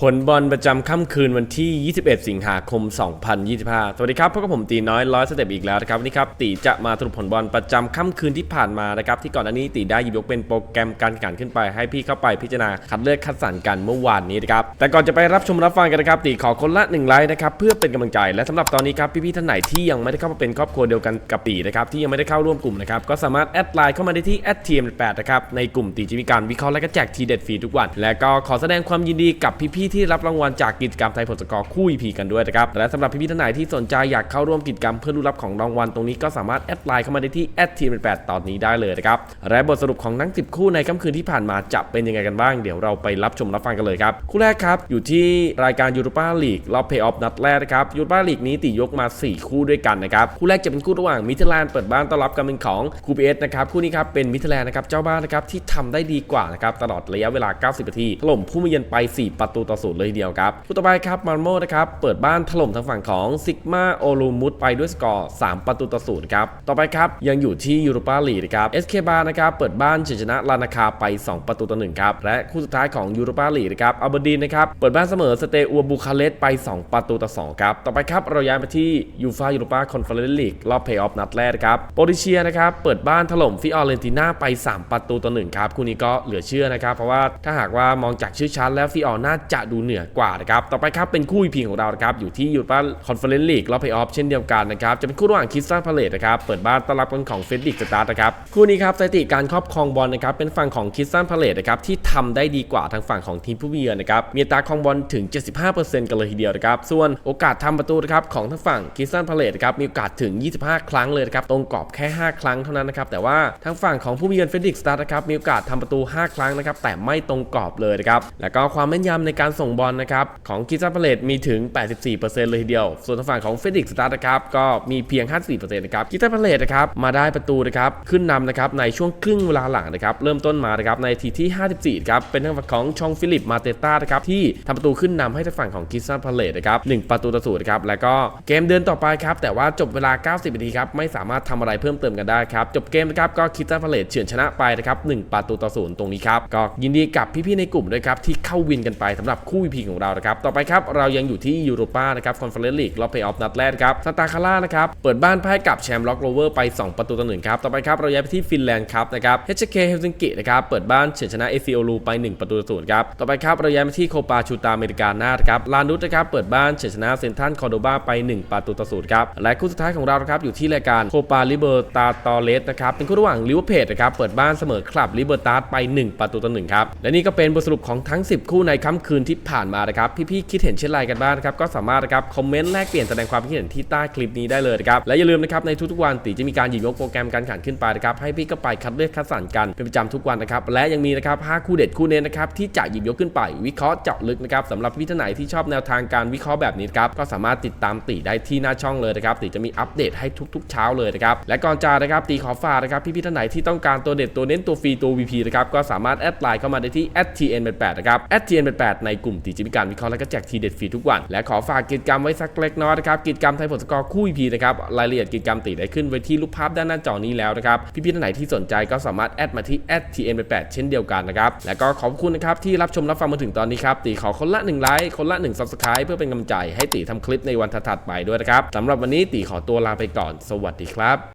ผลบอลประจำค่ำคืนวันที่ 21 สิงหาคม 2025 สวัสดีครับพบกับผมตีน้อยร้อยสเต็ปอีกแล้วนะครับวันนี้ครับตีจะมาสรุปผลบอลประจำค่ำคืนที่ผ่านมานะครับที่ก่อนหน้านี้ตีได้หยิบยกเป็นโปรแกรมการแข่งขันขึ้นไป ให้พี่เข้าไปพิจารณาคัดเลือกคัดสรรกันเมื่อวานนี้นะครับแต่ก่อนจะไปรับชมรับฟังกันนะครับตีขอคนละหนึ่งไลค์นะครับเพื่อเป็นกำลังใจและสำหรับตอนนี้ครับพี่ๆท่านไหนที่ยังไม่ได้เข้ามาเป็นครอบครัวเดียวกันกับตีนะครับที่ยังไม่ได้เข้าร่วมกลุ่มนะครับก็สามารถแอดไลน์เข้ามาได้ที่ @tm8 นะครับในกลุ่มตีจะมีการวิเคราะห์และก็แจกทีเด็ดฟรีทุกวัน และก็ขอแสดงความยินดีกับพี่ๆที่รับรางวัลจากกิจกรรมไทยผลสกอร์คู่ EP กันด้วยนะครับและสำหรับพี่ๆท่านไหนที่สนใจอยากเข้าร่วมกิจกรรมเพื่อรู้รับของรางวัลตรงนี้ก็สามารถแอดไลน์เข้ามาได้ที่ @tm8 ตอนนี้ได้เลยนะครับและบทสรุปของทั้ง 10 คู่ในค่ำคืนที่ผ่านมาจะเป็นยังไงกันบ้างเดี๋ยวเราไปรับชมรับฟังกันเลยครับคู่แรกครับอยู่ที่รายการยูโรปาลีกรอบเพย์ออฟนัดแรกนะครับยูโรปาลีกนี้ตียกมา 4 คู่ด้วยกันนะครับคู่แรกจะเป็นคู่ระหว่างมิเทแลนเปิดบ้านต้อนรับการเป็นของคูเอสนะครับคู่นี้ครับเป็นมิเทแลนด์นะครับเจ้าบ้านนะครับที่ทำได้ดีกว่านะครับตลอดระยะเวลา 90 นาทีถล่มผู้มาเยือนไป 4 ประตูต่อศูนย์เลยทีเดียวครับคู่ต่อไปครับมาร์โมนะครับเปิดบ้านถล่มทางฝั่งของซิกมาโอลูมุตไปด้วยสกอร์ 3 ประตูต่อศูนย์ครับต่อไปครับยังอยู่ที่ยูโรปาลีนะครับเอสเคบานะครับเปิดบ้านเฉยชนะลานาคาไป 2 ประตูต่อหนึ่งครับและคู่สุดท้ายของยูโรปาลีนะครับอัลเบอร์ดีนนะครับเปิดบ้านเสมอสเตอัวบูคาเลสไป 2 ประตูต่อ2ครับต่อไปครับเราย้ายมาที่ยูฟายูโรปาคอนเฟอเรนซ์ลีกรอบเพย์ออฟนัดแรกครับโปรติเชียนะครับเปิดบ้านถล่มฟิออเรนติน่าไป 3 ประตูต่อหนึ่งครับคู่นี้ก็เหลือเชื่อนะครับเพราะว่าถ้าหากว่ามองจากชื่อชั้นแล้วฟิออน่าจะดูเหนือกว่านะครับ ต่อไปครับเป็นคู่อีพีของเรานะครับ อยู่ที่ยูโรปาคอนเฟอเรนซ์ลีกรอบเพย์ออฟเช่นเดียวกันนะครับ จะเป็นคู่ระหว่างคิสตันพาเลตนะครับ เปิดบ้านต้อนรับกันของเฟดดิกสตาร์นะครับ คู่นี้ครับสถิติการครอบครองบอลนะครับ เป็นฝั่งของคิสตันพาเลตนะครับที่ทำได้ดีกว่าทางฝั่งของทีมผู้มีเยือนนะครับ มีตาครองบอลถึง 75%กันเลยทีเดียวนะครับ ส่วนโอกาสทำประตูนะครับของทางฝั่งคิสตันพาเลตนะครับมีโอกาสถึง 25 ครั้งเลยนะครับ ตรงกรอบแค่ 5 ครั้งเท่านั้นนะครับ แต่ว่าทางฝั่งของผู้มีเยือนเฟดดิกสตาร์นะครับมีโอกาสทำประตู 5 ครั้งนะครับแต่ไม่ตรงกรอบเลยนะครับแล้วก็ความแม่นยำในการส่งบอลนะครับของคิสตันพาเลตมีถึง 84%เลยทีเดียว ส่วนทางฝั่งของเฟดิกสตาร์นะครับก็มีเพียง 54%นะครับคิสตันพาเลตนะครับมาได้ประตูนะครับขึ้นนำนะครับในช่วงครึ่งเวลาหลังนะครับเริ่มต้นมานะครับในทีที่ 54ครับเป็นทางฝั่งของชองฟิลิปมาเตต้านะครับที่ทำประตูขึ้นนำให้ทางฝั่งของคิสตันพาเลตนะครับ1ประตูต่อศูนย์ครับแล้วก็เกมเดินต่อไปครับแต่ว่าจบเวลา 90นาทีครับไม่สามารถทำอะไรเพิ่มเติมกันได้ครับจบเกมนะครับก็คิสตันพาเลตเฉือนชนะไปนะครับ1ประตูต่อศูนย์ตรงนี้ครับก็ยินดีกับพี่ๆในกลุ่มด้วยครับที่เข้าวินกันไปสำหรับคู่วีพีของเรานะครับต่อไปครับเรายังอยู่ที่ยูโรปานะครับคอนเฟอเรนซ์ลีกรอบเพย์ออฟนัดแรกครับซานตาคาร่านะครับเปิดบ้านพ่ายกับแชมป์ล็อกโรเวอร์ไป 2 ประตูต่อหนึ่งครับต่อไปครับเราย้ายไปที่ฟินแลนด์ครับนะครับ HK เคเฮลซิงกินะครับเปิดบ้านเฉือนชนะเอซิโอลูไป 1 ประตูต่อศูนย์ครับต่อไปครับเราย้ายมาที่โคปาชูตาอเมริกานาครับลานุสนะครับเปิดบ้านเฉือนชนะเซนทันคอร์โดบาไป 1 ประตูต่อศูนย์ครับและคู่สุดท้ายของเราครับอยู่ที่รายการโคปาลิเบอร์ตาตอเลสนะครับเป็นคู่ระหว่างลิเวอร์เพจนะครับเปิดบ้านเสมอคลับลิเบอร์ตาไป 1 ประตูต่อหนึ่งครับและนี่ก็เป็นบทสรุปของทั้ง 10 คู่ในค่ำคืนที่ผ่านมานะครับพี่ๆคิดเห็นเช่นไรกันบ้างนะครับก็สามารถนะครับคอมเมนต์แลกเปลี่ยนแสดงความคิดเห็นที่ใต้คลิปนี้ได้เลยนะครับและอย่าลืมนะครับในทุกๆวันตีจะมีการหยิบยกโปรแกรมการแข่งขันขึ้นไปนะครับให้พี่ก็ไปคัดเลือกคัดสรรกันเป็นประจำทุกวันนะครับและยังมีนะครับ5คู่เด็ดคู่เน้นนะครับที่จะหยิบยกขึ้นไป วิเคราะห์เจาะลึกนะครับสำหรับพี่ท่านไหนที่ชอบแนวทางการวิเคราะห์แบบนี้ครับก็สามารถติดตามตีได้ที่หน้าช่องเลยนะครับตีจะมีอัปเดตให้ทุก ๆ เช้าเลยนะครับและก่อนจากนะครับตีขอฝากนะครับพี่ๆท่านไหนที่ต้องการตัวเด็ดตัวเน้นตัวฟรีตัว VP นะครับก็สามารถแอดไลน์เข้ามาได้ที่ @tn88 นะครับ @tn88 ในกลุ่มตีจะมีการวิเคราะห์และก็แจกทีเด็ดฟรีทุกวัน และขอฝากกิจกรรมไว้สักเล็กน้อยนะครับกิจกรรมไทยผลสกอร์คู่ VP นะครับรายละเอียดกิจกรรมตีได้ขึ้นไว้ที่รูปภาพด้านหน้าจอนี้แล้วนะครับพี่ๆท่านไหนที่สนใจก็สามารถแอดมาที่ @tn88 เช่นเดียวกันนะครับและก็ขอบคุณนะครับที่รับชมรับฟังมาถึงตอนนี้ครับตีขอคนละ1ไลค์คนละ1 Subscribe เพื่อเป็นกำลังใจให้ตีทำคลิปในวันถัดๆไปด้วยนะครับสำหรับวันนี้ตีขอตัวลาไปก่อน สวัสดีครับ